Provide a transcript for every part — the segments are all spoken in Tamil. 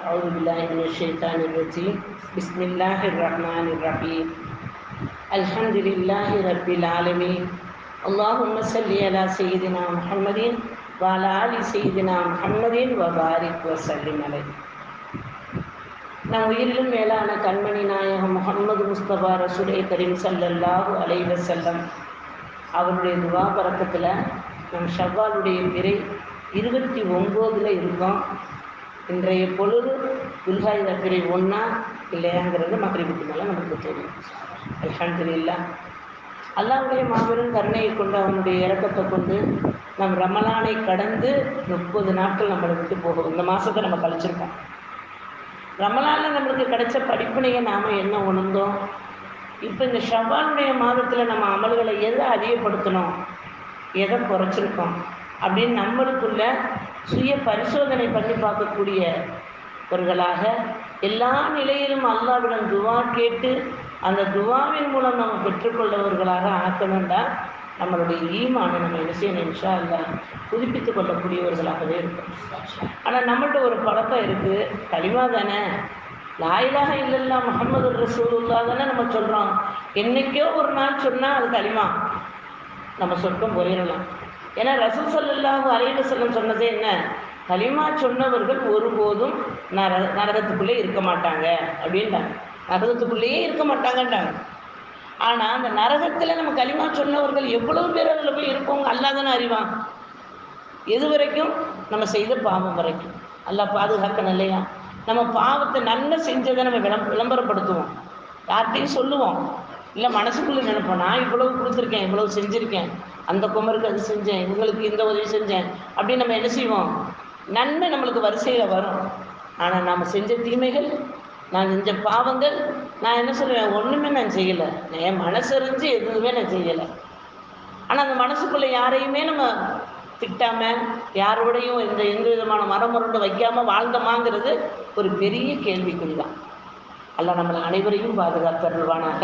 أعوذ بالله من الشيطان الرجيم بسم الله الرحمن الرحيم الحمد لله رب العالمين اللهم صل على سيدنا محمد وعلى آل سيدنا محمد وبارك وسلم عليه நம் உயிரிலும் மேலான கண்மணி நாயகம் முகமது முஸ்தபா ரசூலே கரீம் சல்லல்லாஹு அலைஹி வஸல்லம் அவருடைய துவா பறக்கத்தில் நம் ஷவ்வாலுடைய பிறை இருபத்தி ஒம்போதில் இருக்கோம் இன்றைய பொழுது துல்ஹாயுத பிறை ஒன்றா இல்லையாங்கிறது மகரிபுக்கு மேலே நமக்கு தெரியும். அல்ஹான் இல்லா அல்லாவுடைய மாபெரும் கருணையை கொண்டு அவனுடைய இறக்கத்தை கொண்டு நம் ரமலானை கடந்து முப்பது நாட்கள் நம்மளை விட்டு போகும். இந்த மாதத்தை நம்ம கழிச்சிருக்கோம். ரமலானில் நம்மளுக்கு கிடைச்ச படிப்பினையை நாம் என்ன உணர்ந்தோம்? இப்போ இந்த ஷவாலுடைய மாதத்தில் நம்ம அமல்களை எதை அதிகப்படுத்தணும்? எதை குறைச்சிருக்கோம்? அப்படின்னு நம்மளுக்குள்ள சுய பரிசோதனை பண்ணி பார்க்கக்கூடியவர்களாக எல்லா நிலையிலும் அல்லாவிடம் துவா கேட்டு அந்த துவாவின் மூலம் நம்ம பெற்றுக்கொள்ளவர்களாக ஆக்கணும்டா நம்மளுடைய ஈமான நம்ம என்ன செய்யணும்? இன்ஷா அல்லா புதுப்பித்து கொள்ளக்கூடியவர்களாகவே இருக்கும் ஆனால் நம்மள்ட்ட ஒரு பழக்கம் இருக்குது கலிமா தானே. லாயிலாக இல்லைல்லா முகமது ரசூலுல்லா தானே நம்ம சொல்கிறோம் என்றைக்கோ ஒரு நாள் சொன்னால் அது களிமா நம்ம சொர்க்கம் போயிடலாம். ஏன்னா ரசூல் சல்லாஹு அலைவு செல்லம் சொன்னது என்ன? களிமா சொன்னவர்கள் ஒருபோதும் நர நரகத்துக்குள்ளே இருக்க மாட்டாங்க அப்படின்றாங்க நரகத்துக்குள்ளேயே இருக்க மாட்டாங்கன்றாங்க ஆனால் அந்த நரகத்தில் நம்ம களிமா சொன்னவர்கள் எவ்வளவு பேர் அதில் போய் இருப்போங்க? அல்லாதானே அறிவான். எது வரைக்கும்? நம்ம செய்த பாவம் வரைக்கும். அல்லா பாதுகாக்கணும் இல்லையா? நம்ம பாவத்தை நல்லா செஞ்சதை நம்ம விளம் விளம்பரப்படுத்துவோம். யார்கிட்டையும் சொல்லுவோம். இல்லை மனசுக்குள்ளே நினைப்போம் நான் இவ்வளவு கொடுத்துருக்கேன் இவ்வளவு செஞ்சுருக்கேன். அந்த குமருக்கு அது செஞ்சேன் இவங்களுக்கு இந்த உதவி செஞ்சேன். அப்படின்னு நம்ம என்ன செய்வோம்? நன்மை நம்மளுக்கு வரிசையில் வரும். ஆனால் நாம் செஞ்ச தீமைகள் நான் செஞ்ச பாவங்கள் நான் என்ன சொல்லுவேன் ஒன்றுமே நான் செய்யலை. என் மனசறிஞ்சு எதுவுமே நான் செய்யலை. ஆனால் அந்த மனசுக்குள்ளே யாரையுமே நம்ம திட்டாமல் யாரோடையும் எந்த எந்த விதமான மரமுரண்டு வைக்காமல் வாழ்ந்தோமாங்கிறது ஒரு பெரிய கேள்விக்குறி தான் அல்ல நம்மளை அனைவரையும் பாதுகாத்தருவானாக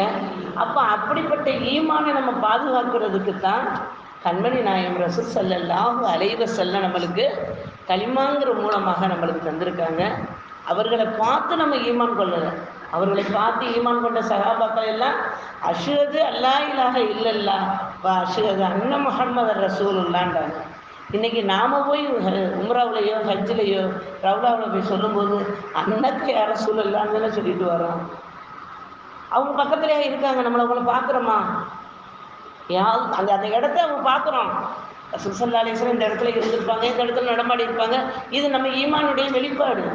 அப்போ அப்படிப்பட்ட ஈமானை நம்ம பாதுகாக்கிறதுக்கு தான் கண்மணி நாயம் ரசு சல்லல்லாஹு அலைவ செல்ல நம்மளுக்கு களிமாங்கிற மூலமாக நம்மளுக்கு தந்திருக்காங்க. அவர்களை பார்த்து நம்ம ஈமான் கொள்ளலை அவர்களை பார்த்து ஈமான் கொண்ட சகாபாக்கள் எல்லாம் அஷுவது அல்லா இலாக இல்லல்லா வா அஷுவது அன்ன முகமது ரசூலுல்லான்றாங்க. இன்றைக்கி நாம் போய் உம்ராவிலையோ ஹஜ்ஜிலையோ ரவுலாவில் போய் சொல்லும்போது அன்னக்கு யார சூழல்லான்னு தானே சொல்லிட்டு வரோம் அவங்க பக்கத்துலேயே இருக்காங்க நம்மளை அவங்கள பார்க்குறோமா? யா அந்த அந்த இடத்த அவங்க பார்க்குறோம். சுசல்லாலேஸ்வரன் இந்த இடத்துல இருந்திருப்பாங்க இந்த இடத்துல நடமாடி இருப்பாங்க. இது நம்ம ஈமானுடைய வெளிப்பாடு.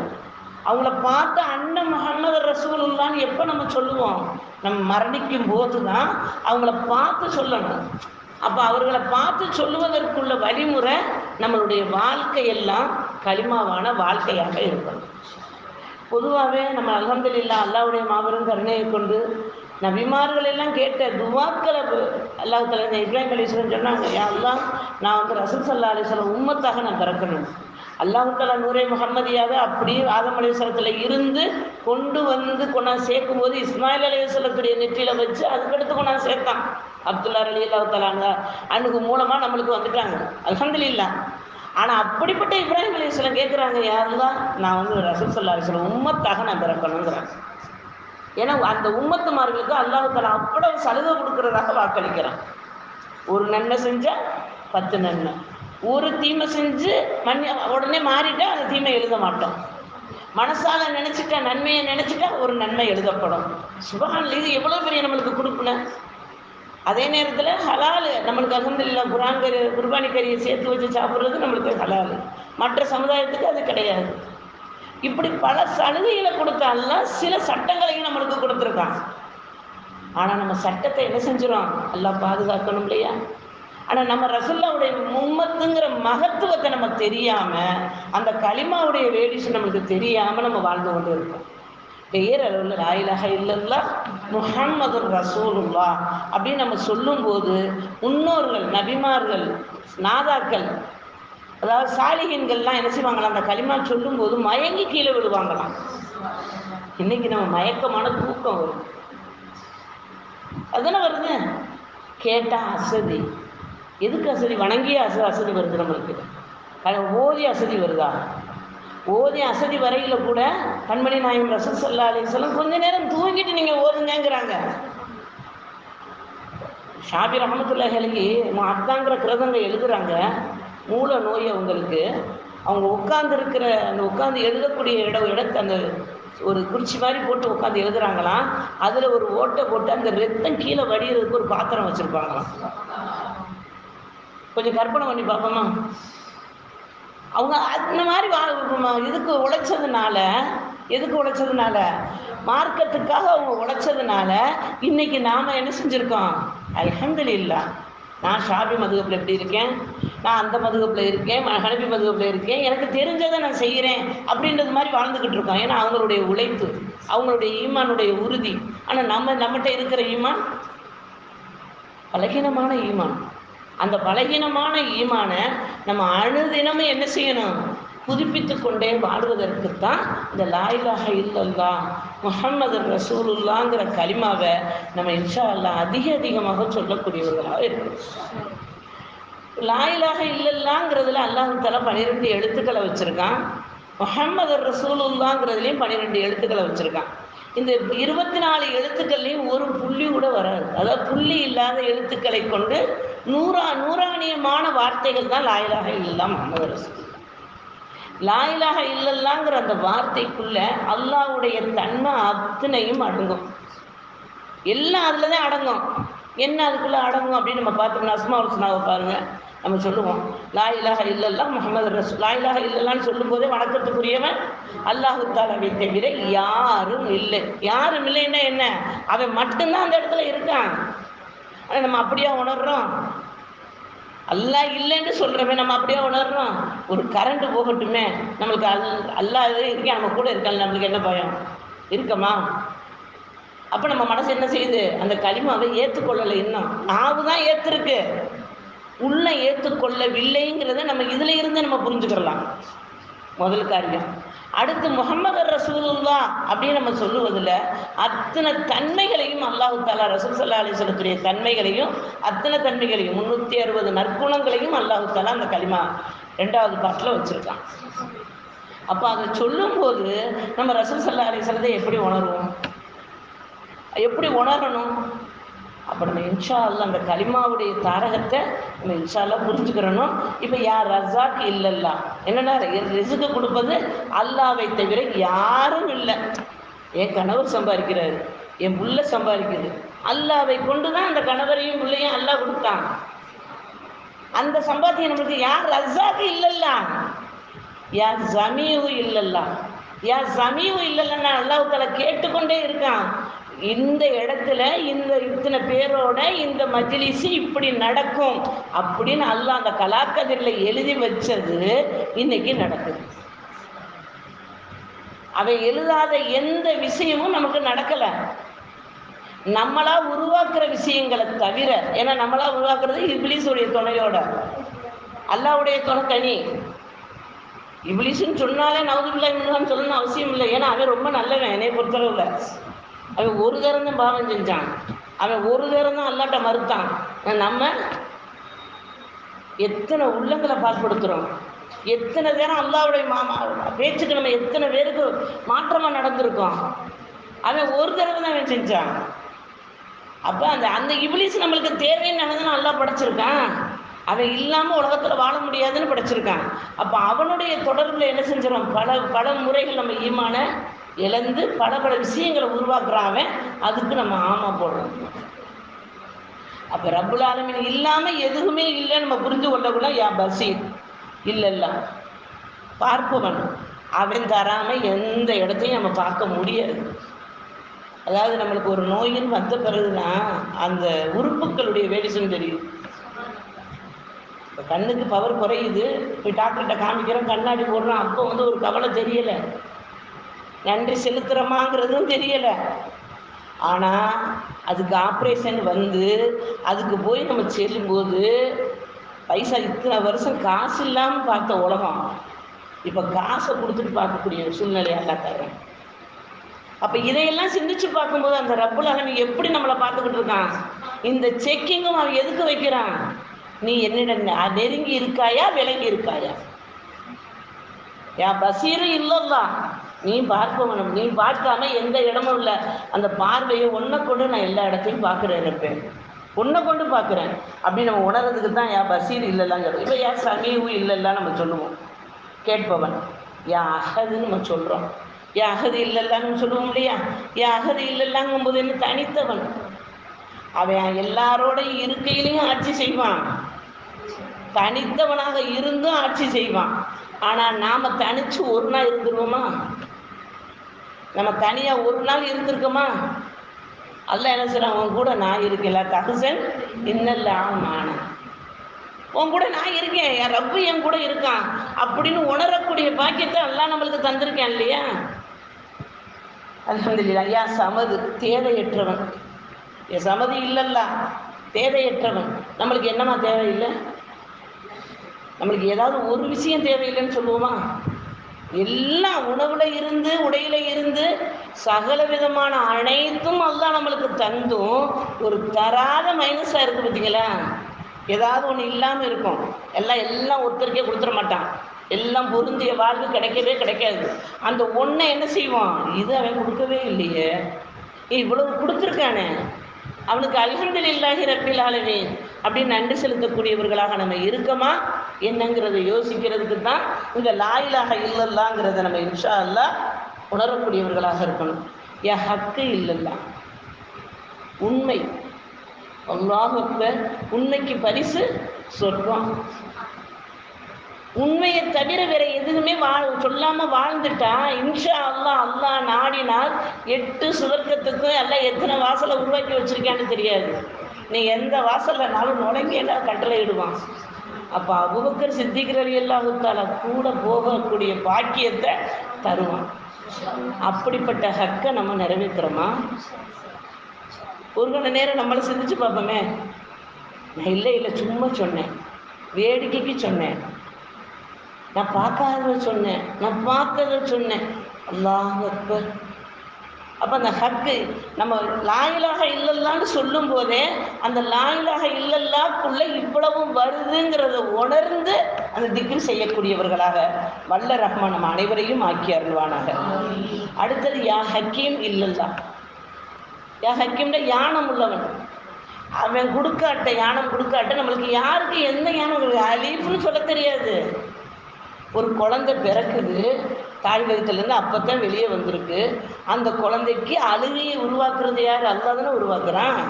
அவங்கள பார்த்து அண்ணன் முகமது ரசூலுல்லான்னு எப்போ நம்ம சொல்லுவோம்? நம்ம மரணிக்கும் போது தான் அவங்கள பார்த்து சொல்லணும். அப்போ அவர்களை பார்த்து சொல்லுவதற்குள்ள வழிமுறை நம்மளுடைய வாழ்க்கையெல்லாம் களிமாவான வாழ்க்கையாக இருக்கணும். பொதுவாகவே நம்ம அலமதுல்லா அல்லாவுடைய மாபெரும் கருணையை கொண்டு நபிமார்கள் எல்லாம் கேட்ட துவாக்களை அல்லாஹ் தலைவர் இப்ராஹிம் அலிஸ்வரன் சொன்னாங்க எல்லாம் நான் வந்து ரசூல் சல்லா அலிஸ்வரம் உம்மத்தாக நான் பிறக்கணும். அல்லாஹால நூரே முகம்மதியாக அப்படியே ஆதம் அலிஸ்வரத்தில் இருந்து கொண்டு வந்து கொண்டா சேர்க்கும் போது இஸ்மாயில் அலிஸ்வரத்துடைய நெற்றியில் வச்சு அதுக்கடுத்து கொண்டாந்து சேர்த்தான். அப்துல்லா அலி அல்லாஹாலாங்க அன்னுக்கு மூலமாக நம்மளுக்கு வந்துட்டாங்க. அலமதுல்லா ஆனால் அப்படிப்பட்ட இப்ராஹிம் அலிஸ்வரம் கேட்குறாங்க யாருந்தா நான் வந்து ரசூல் சல்லா அலிஸ்வரம் உம்மத்தாக நான் பிறக்கணுங்கிறேன் ஏன்னா அந்த உம்மத்துமார்களுக்கு அல்லாஹால அவ்வளவு சலுகை கொடுக்குறதாக வாக்களிக்கிறான். ஒரு நன்மை செஞ்சால் பத்து நன்மை. ஒரு தீமை செஞ்சு மண் உடனே மாறிட்டா அந்த தீமை எழுத மாட்டோம். மனசால நினச்சிட்டா நன்மையை நினச்சிட்டா ஒரு நன்மை எழுதப்படும். சுபகான் இது எவ்வளோ பெரிய நம்மளுக்கு கொடுக்கணும் அதே நேரத்தில் ஹலாலு நம்மளுக்கு அகந்தில்ல குரான் கறி குர்பானி கறியை சேர்த்து வச்சு சாப்பிட்றது நம்மளுக்கு ஹலால். மற்ற சமுதாயத்துக்கு அது கிடையாது. இப்படி பல சலுகைகளை கொடுத்தாலாம் சில சட்டங்களையும் நம்மளுக்கு கொடுத்துருக்கான் ஆனால் நம்ம சட்டத்தை என்ன செஞ்சிடும் எல்லாம் பாதுகாக்கணும் இல்லையா? ஆனால் நம்ம ரசுல்லாவுடைய மும்மத்துங்கிற மகத்துவத்தை நம்ம தெரியாமல் அந்த களிமாவுடைய வேடிஷன் நம்மளுக்கு தெரியாமல் நம்ம வாழ்ந்து கொண்டு இருக்கோம். பெயர் அளவில் லாயிலாக இல்லல்லா முஹம்மது ரசூலுல்லா அப்படின்னு நம்ம சொல்லும்போது முன்னோர்கள் நபிமார்கள் நாதாக்கள் அதாவது சாலிகன்கள்லாம் என்ன செய்வாங்களாம்? அந்த களிமா சொல்லும்போது மயங்கி கீழே விழுவாங்களாம். இன்னைக்கு நம்ம மயக்கமான தூக்கம் வரும். அதுதானே வருது? கேட்டால் அசதி. எதுக்கு அசதி? வணங்கிய அச அசதி வருது நம்மளுக்கு. ஓதி அசதி வருதா? ஓதி அசதி வரையில் கூட கண்மணி நாயம் ரசம் சல்லா அலிஸ்லாம் கொஞ்ச நேரம் தூங்கிட்டு நீங்கள் ஓதுங்கிறாங்க ஷாபி ரஹமத்துல்லாஹி அத்தாங்கிற கிரதங்க எழுதுறாங்க. மூல நோய் அவங்களுக்கு. அவங்க உட்கார்ந்து அந்த உட்காந்து எழுதக்கூடிய இடம் இடத்து அந்த ஒரு குறிச்சி மாதிரி போட்டு உட்காந்து எழுதுறாங்களாம். அதில் ஒரு ஓட்டை போட்டு அந்த ரத்தம் கீழே வடிகிறதுக்கு ஒரு பாத்திரம் வச்சுருப்பாங்களாம். கொஞ்சம் கற்பனை பண்ணி பார்ப்போமா? அவங்க அந்த மாதிரி வா இதுக்கு உழைச்சதுனால எதுக்கு உழைச்சதுனால? மார்க்கத்துக்காக அவங்க உழைச்சதுனால இன்னைக்கு நாம் என்ன செஞ்சுருக்கோம்? அல்ஹம்துலில்லா. நான் ஷாபி மதுகப்பில் எப்படி இருக்கேன்? நான் அந்த மதுகப்பில் இருக்கேன் ஹனபி மதுகப்பில் இருக்கேன். எனக்கு தெரிஞ்சதை நான் செய்கிறேன் அப்படின்றது மாதிரி வாழ்ந்துக்கிட்டு இருக்கோம். ஏன்னா அவங்களுடைய உழைப்பு அவங்களுடைய ஈமானுடைய உறுதி. ஆனால் நம்ம நம்மகிட்ட இருக்கிற ஈமான் பலகீனமான ஈமான். அந்த பலகீனமான ஈமானை நம்ம அணுதினமும் என்ன செய்யணும்? புதுப்பித்து கொண்டே வாழ்வதற்குத்தான் இந்த லாயிலாக இல்லல்லா முகமது ரசூலுல்லாங்கிற கலிமாவை நம்ம இன்ஷா அல்லா அதிக அதிகமாக சொல்லக்கூடியவர்களாக இருக்கணும். லாயிலாக இல்லல்லாங்கிறதுல அல்லாஹு தலா பன்னிரெண்டு எழுத்துக்களை வச்சுருக்கான். முகமது ரசூலுல்லாங்கிறதுலையும் பன்னிரெண்டு எழுத்துக்களை வச்சுருக்கான். இந்த இருபத்தி நாலு எழுத்துக்கள்லையும் ஒரு புள்ளி கூட வராது. அதாவது புள்ளி இல்லாத எழுத்துக்களை கொண்டு நூறா நூறாணியமான வார்த்தைகள் தான் லாயிலாக இல்லல்லா முகமது ரசூல். லாயிலாக இல்லல்லாங்கிற அந்த வார்த்தைக்குள்ள அல்லாவுடைய தன்மை அத்தனையும் அடங்கும். எல்லாம் அதில் தான் அடங்கும். என்ன அதுக்குள்ளே அடங்கும் அப்படின்னு நம்ம பார்த்தோம்னா அஸ்மா உல்சனாவை பாருங்க. நம்ம சொல்லுவோம் லாயிலாக இல்லல்லா முகமது ரசூ லாயிலாக இல்லல்லான்னு சொல்லும்போதே வணக்கத்துக்குரியவன் அல்லாஹு தாலாவை தவிர யாரும் இல்லை. யாரும் இல்லைன்னா என்ன? அவன் மட்டும்தான் அந்த இடத்துல இருக்கான். ஆனால் நம்ம அப்படியா உணர்றோம்? அல்லா இல்லைன்னு சொல்கிறவன் நம்ம அப்படியே உணர்றோம். ஒரு கரண்ட் போகட்டுமே. நம்மளுக்கு அல் அல்லா இது இருக்கேன் நம்ம கூட இருக்காங்க நம்மளுக்கு என்ன பயம்? இருக்கமா? அப்போ நம்ம மனசு என்ன செய்யுது? அந்த களிமாவை ஏற்றுக்கொள்ளலை இன்னும். நாவு தான் ஏற்றுருக்கு உள்ள ஏற்றுக்கொள்ளவில்லைங்கிறத நம்ம இதில் இருந்து நம்ம புரிஞ்சுக்கிறலாம். முதல் காரியம். அடுத்து முகமது ரசூலுல்லா அப்படின்னு நம்ம சொல்லுவதில் அத்தனை தன்மைகளையும் அல்லாஹு தாலா ரசூல் சல்லா அலி சொல்லக்கூடிய தன்மைகளையும் அத்தனை தன்மைகளையும் முந்நூற்றி அறுபது நற்குணங்களையும் அல்லாஹு தாலா அந்த களிமா ரெண்டாவது பாட்டில் வச்சுருக்கான். அப்போ அதை சொல்லும்போது நம்ம ரசூல் சல்லா அலி சொல்லதை எப்படி உணர்வோம்? எப்படி உணரணும்? அப்போ நம்ம இன்ஷா அல்லா அந்த கலிமாவுடைய தாரகத்தை நம்ம இன்ஷா அல்லா புரிஞ்சுக்கிறணும். இப்போ யார் ரசாக் இல்லல்லா? என்னன்னா ரிசுக்கு கொடுப்பது அல்லாவை தவிர யாரும் இல்லை. என் கணவர் சம்பாதிக்கிறாரு என் புள்ள சம்பாதிக்குது. அல்லாவை கொண்டு தான் அந்த கணவரையும் பிள்ளையும் அல்லா கொடுத்தான். அந்த சம்பாத்தியம் நம்மளுக்கு யார் ரசாக்கு இல்லல்லா? யார் ஜமீவு இல்லல்லா? யார் ஜமீவு இல்லைன்னா அல்லாஹால கேட்டுக்கொண்டே இருக்கான். இந்த இடத்துல இந்த இத்தனை பேரோட இந்த மஜிலிசு இப்படி நடக்கும் அப்படின்னு அல்லாஹ் அந்த கலாக்கதிரில் எழுதி வச்சது இன்னைக்கு நடக்குது. அவை எழுதாத எந்த விஷயமும் நமக்கு நடக்கலை. நம்மளா உருவாக்குற விஷயங்களை தவிர ஏன்னா நம்மளா உருவாக்குறது இப்ளீஸுடைய துணையோட. அல்லாவுடைய துணை தனி. இப்ளீஸ்ன்னு சொன்னாலே நவதுபில்லா சொல்லணும்னு அவசியம் இல்லை. ஏன்னா அவன் ரொம்ப நல்லவன் என்னை பொறுத்தளவில். அவன் ஒரு தரம் தான் பாவம் செஞ்சான். அவன் ஒரு தரம் தான் அல்லாட்ட மறுத்தான். நம்ம எத்தனை உள்ளங்களை பாற்படுத்துகிறோம் எத்தனை பேரும் அல்லாவுடைய மாமா பேச்சுக்கு நம்ம எத்தனை பேருக்கு மாற்றமாக நடந்திருக்கோம்? அவன் ஒரு தடவை தான் அவன் செஞ்சான். அப்போ அந்த அந்த இபிலிஸ் நம்மளுக்கு தேவைன்னு நினைதான் நல்லா படைச்சிருக்கான். அவன் இல்லாமல் உலகத்தில் வாழ முடியாதுன்னு படைச்சிருக்கான். அப்போ அவனுடைய தொடர்பில் என்ன செஞ்சிடும் பல பல முறைகள் நம்ம ஈமான இழந்து பல பல விஷயங்களை உருவாக்குறான் அதுக்கு நம்ம ஆமாம் போடுறோம். அப்போ ரப்புல் ஆலமின் இல்லாமல் எதுவுமே இல்லை நம்ம புரிஞ்சு கொள்ளக்கூட யா பசீர். இல்லைல்ல. பார்ப்பவன். அவன் தராமல் எந்த இடத்தையும் நம்ம பார்க்க முடியாது. அதாவது நம்மளுக்கு ஒரு நோயின்னு வந்த பிறகுதான் அந்த உறுப்புகளுடைய வேடிசம் தெரியும். இப்போ கண்ணுக்கு பவர் குறையுது. போய் டாக்டர்கிட்ட காமிக்கிறோம் கண்ணாடி போடுறோம் அப்போ வந்து ஒரு கவலை தெரியலை. நன்றி செலுத்துகிறோமாங்கிறதும் தெரியலை. ஆனால் அதுக்கு ஆப்ரேஷன் வந்து அதுக்கு போய் நம்ம செல்லும்போது பைசா இத்தனை வருஷம் காசு இல்லாமல் பார்த்த உலகம். இப்போ காசை கொடுத்துட்டு பார்க்கக்கூடிய சூழ்நிலை எல்லாம் தர்றேன் அப்போ இதையெல்லாம் சிந்திச்சு பார்க்கும்போது அந்த ரப்புல் அலமி எப்படி நம்மளை பார்த்துக்கிட்டு இருக்கான்? இந்த செக்கிங்கும் அவன் எதுக்கு வைக்கிறான்? நீ என்னிடம் நெருங்கி இருக்காயா? விலகி இருக்காயா? யா பசீரும் இல்லல்லா. நீ பார்ப்பவனும் நீ பார்க்காம எந்த இடமும் இல்லை. அந்த பார்வையை ஒன்றை கொண்டு நான் எல்லா இடத்தையும் பார்க்குறேன் இருப்பேன் உன்னை கொண்டு பார்க்குறேன். அப்படி நம்ம உணர்றதுக்கு தான் யா பசீர் இல்லைல்லாங்கிறது இப்போ யா சமீவு இல்லைல்லா நம்ம சொல்லுவோம். கேட்பவன் யா அகதுன்னு நம்ம சொல்கிறோம் யா அகது இல்லைல்லான்னு சொல்லுவோம் இல்லையா? யா அகது இல்லைல்லாங்கும் போது என்ன தனித்தவன்? அவன் எல்லாரோட இருக்கையிலையும் ஆட்சி செய்வான். தனித்தவனாக இருந்தும் ஆட்சி செய்வான். ஆனால் நாம் தனித்து ஒரு நாள் இருந்துருவோமா? நம்ம தனியாக ஒரு நாள் இருந்திருக்கோமா? அல்ல என்ன செய்றான் உன் கூட நான் இருக்கல தகுசன் இன்னல்ல ஆமான உன் கூட நான் இருக்கேன் என் ரப்பு என் கூட இருக்கான். அப்படின்னு உணரக்கூடிய பாக்கியத்தை எல்லாம் நம்மளுக்கு தந்திருக்கேன் இல்லையா? அல்ஹம்துலில்லாஹ் ஐயா சமது தேவையற்றவன். என் சமதி இல்லைல்ல தேவையற்றவன். நம்மளுக்கு என்னமா தேவையில்லை? நம்மளுக்கு ஏதாவது ஒரு விஷயம் தேவையில்லைன்னு சொல்லுவோமா? எல்லாம் உணவுல இருந்து உடையில இருந்து சகல விதமான அனைத்தும் அல்லாஹ் நம்மளுக்கு தந்தும் ஒரு தராத மைனஸாக இருக்கு பார்த்தீங்களா ஏதாவது ஒன்று இல்லாமல் இருக்கும். எல்லாம் எல்லாம் ஒருத்தருக்கே கொடுத்துட மாட்டான். எல்லாம் பொருந்திய வாழ்வு கிடைக்கவே கிடைக்காது. அந்த ஒன்றை என்ன செய்வான்? இது அவன் கொடுக்கவே இல்லையே. இவ்வளவு கொடுத்துருக்கானே. அவனுக்கு அல்ஹம்துலில்லாஹி ரப்பில் ஆலமீன். அப்படின்னு நன்றி செலுத்தக்கூடியவர்களாக நம்ம இருக்கமா? என்னங்கிறத யோசிக்கிறதுக்கு தான் இந்த லாயிலாக இல்லல்லாங்கிறத நம்ம இன்ஷா அல்லாஹ் உணரக்கூடியவர்களாக இருக்கணும். என் ஹக்கு இல்லல்லா. உண்மை. அல்லாஹ் உண்மைக்கு பரிசு சொர்க்கம். உண்மையை தவிர வேற எதுவுமே வாழ் சொல்லாம வாழ்ந்துட்டா இன்ஷா அல்லாஹ் அல்லா நாடினால் எட்டு சுவர்க்கத்துக்கும் எல்லாம் எத்தனை வாசலை உருவாக்கி வச்சிருக்கான்னு தெரியாது. நீ எந்த வாசல்லனாலும் நுழைங்கேண்டா கட்டளை இடுவான். அப்போ அபுபக்கர் சித்திக்கிறது உத்தால கூட போகக்கூடிய பாக்கியத்தை தருவான். அப்படிப்பட்ட ஹக்கை நம்ம நிறைவேற்றுறோமா ஒரு கொஞ்ச நேரம் நம்மளை சிந்திச்சு பார்ப்போமே. நான் இல்லை இல்லை சும்மா சொன்னேன். வேடிக்கைக்கு சொன்னேன். நான் பார்க்காதத சொன்னேன். நான் பார்த்ததை சொன்னேன். அல்லாஹ் அக்பர். அப்போ அந்த ஹக்கு நம்ம லாயிலாக இல்லல்லான்னு சொல்லும் போதே அந்த லாயிலாக இல்லல்லாக்குள்ள இவ்வளவும் வருதுங்கிறத உணர்ந்து அந்த திக்கில் செய்யக்கூடியவர்களாக வல்ல ரஹ்மான் நம்ம அனைவரையும் ஆக்கி அருள்வானாக. அடுத்தது யா ஹக்கீம் இல்லல்லா. யா ஹக்கீம்னா யானம் உள்ளவன். அவன் கொடுக்காட்ட யானம் கொடுக்காட்ட நம்மளுக்கு யாருக்கு எந்த யானம்? அலீஃப்னு சொல்ல தெரியாது. ஒரு குழந்தை பிறக்குது தாய் வயிற்றுலேருந்து அப்போ தான் வெளியே வந்திருக்கு. அந்த குழந்தைக்கு அழுகையை உருவாக்குறது யார்? அல்லா தானே உருவாக்குறான்.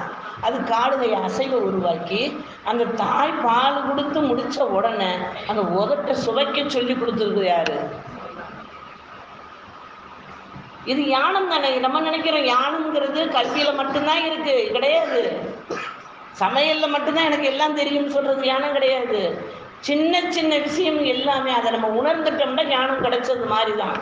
அது காடுகை அசைவை உருவாக்கி அந்த தாய் பால் கொடுத்து முடித்த உடனே அந்த உதட்டை சுவைக்க சொல்லி கொடுத்துருக்குது யாரு? இது யானம் தானே? நம்ம நினைக்கிறோம் யானம்ங்கிறது கல்வியில் மட்டும்தான் இருக்கு கிடையாது. சமையல்ல மட்டும்தான் எனக்கு எல்லாம் தெரியும்னு சொல்றது யானம் கிடையாது. சின்ன சின்ன விஷயம் எல்லாமே அதை நம்ம உணர்ந்துட்டோம்னா ஞானம் கிடைச்சது மாதிரி தான்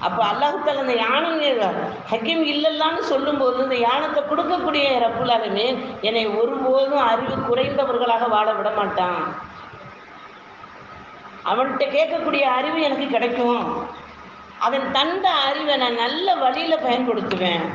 அப்போ அல்லாஹத்தால் அந்த யானம் ஹக்கீம் இல்லைல்லான்னு சொல்லும்போது இந்த யானத்தை கொடுக்கக்கூடிய ரப்புலாலுமே என்னை ஒருபோதும் அறிவு குறைந்தவர்களாக வாழ விட மாட்டான். அவன்கிட்ட கேட்கக்கூடிய அறிவு எனக்கு கிடைக்கும். அதன் தந்த அறிவை நான் நல்ல வழியில் பயன்படுத்துவேன்.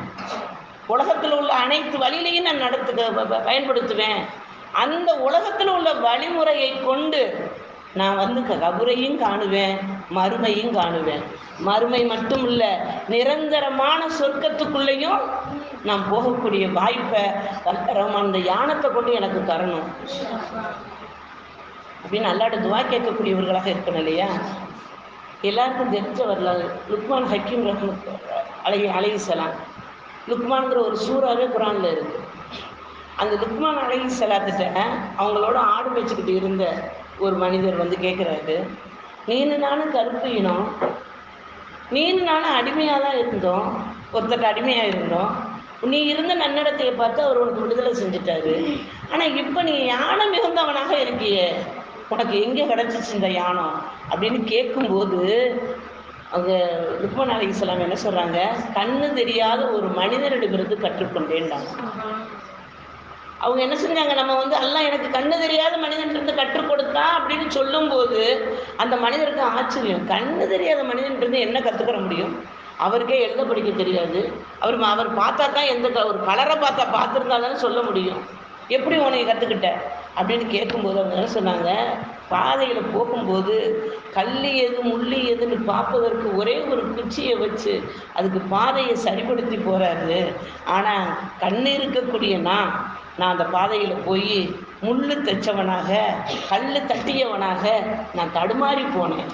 உலகத்தில் உள்ள அனைத்து வழியிலையும் நான் நடத்து ப- பயன்படுத்துவேன். அந்த உலகத்தில் உள்ள வழிமுறையை கொண்டு நான் வந்து க- காணுவேன் மறுமையும் காணுவேன். மறுமை மட்டும் இல்லை நிரந்தரமான சொர்க்கத்துக்குள்ளேயும் நான் போகக்கூடிய வாய்ப்பை வல்ல அந்த யானத்தை கொண்டு எனக்கு தரணும். அப்படின்னு அல்லாட துவா கேட்கக்கூடியவர்களாக இருக்கணும் இல்லையா? எல்லாருக்கும் தெரிஞ்ச வரலாறு லுக்மான் ஹக்கீம் ரஹ்மத் அலை அலைசலாம் லுக்மான்ங்கிற ஒரு சூறாவே குரானில் இருக்குது அந்த லுக்மான் அலை செலாத்திட்ட அவங்களோட ஆடு மேய்ச்சிக்கிட்டு இருந்த ஒரு மனிதர் வந்து கேட்குறாரு நீனு நானும் கருப்பு இனம். நீனு நானும் அடிமையாக தான் இருந்தோம். ஒருத்தர் அடிமையாக இருந்தோம். நீ இருந்த நன்னடத்தையை பார்த்து அவர் உனக்கு விடுதலை செஞ்சுட்டாரு. ஆனால் இப்போ நீ யானை மிகுந்தவனாக இருக்கியே. உனக்கு எங்கே கிடச்சிச்சு இந்த யானம் அப்படின்னு கேட்கும்போது அவங்க லுக்மான் இஸ்லாம் என்ன சொல்கிறாங்க கண்ணு தெரியாத ஒரு மனிதரிடமிருந்து கற்றுக்கொண்டேன்டாங்க அவங்க என்ன செஞ்சாங்க நம்ம வந்து எல்லாம் எனக்கு கண்ணு தெரியாத மனிதன்ட்டு கற்றுக் கொடுத்தா அப்படின்னு சொல்லும்போது அந்த மனிதருக்கு ஆச்சரியம். கண்ணு தெரியாத மனிதன்ட்டு என்ன கற்றுக்கிற முடியும்? அவருக்கே எழுத படிக்க தெரியாது. அவர் அவர் பார்த்தா தான் எந்த க- ஒரு கலரை பார்த்தா பார்த்துருந்தா தானே சொல்ல முடியும். எப்படி உனக்கு கற்றுக்கிட்ட அப்படின்னு கேட்கும்போது அவங்க என்ன சொன்னாங்க பாதையில் போகும்போது கல் எது முள்ளி எதுன்னு பார்ப்பதற்கு ஒரே ஒரு குச்சியை வச்சு அதுக்கு பாதையை சரிப்படுத்தி போகிறாரு ஆனால் கண் இருக்கக்கூடிய நான் நான் அந்த பாதையில் போய் முள்ளு தைச்சவனாக கல் தட்டியவனாக நான் தடுமாறி போனேன்.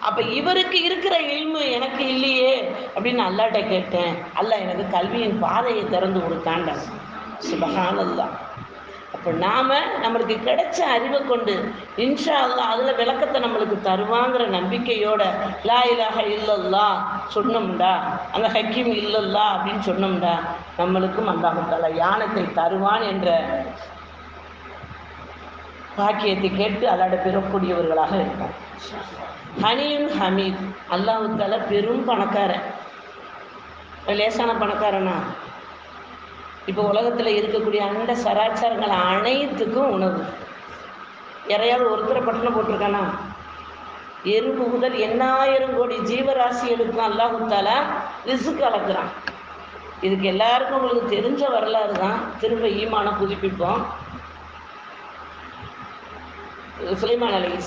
அப்போ இவருக்கு இருக்கிற இல்மு எனக்கு இல்லையே அப்படின்னு அல்லாட்ட கேட்டேன். அல்ல எனக்கு கல்வியின் பாதையை திறந்து கொடுத்தாண்ட சுபகானல்லாம் அப்போ நாம் நம்மளுக்கு கிடைச்ச அறிவை கொண்டு இன்ஷா அல்லா அதில் விளக்கத்தை நம்மளுக்கு தருவாங்கிற நம்பிக்கையோட லா இலாக இல்லல்லா சொன்னோம்டா. அந்த ஹக்கீம் இல்லல்லா அப்படின்னு சொன்னோம்டா. நம்மளுக்கும் அல்லாஹால யானத்தை தருவான் என்ற பாக்கியத்தை கேட்டு அல்லாட பெறக்கூடியவர்களாக இருக்கும் ஹனீம் ஹமீத். அல்லாஹுத்தால பெரும் பணக்காரன். லேசான பணக்காரனா? இப்போ உலகத்தில் இருக்கக்கூடிய அண்ட சராச்சாரங்கள் அனைத்துக்கும் உணவு. யாரையாவது ஒருத்தரை பட்டணம் போட்டிருக்கானா? எறும்பு முதல் எண்ணாயிரம் கோடி ஜீவராசிகளுக்கும் அல்லாஹுத்தாலா ரிசுக்கு அளக்குறான். இதுக்கு எல்லாருக்கும் உங்களுக்கு தெரிஞ்ச வரலாறு தான். திரும்ப ஈமான புதுப்பிப்போம். சுலைமான் அலி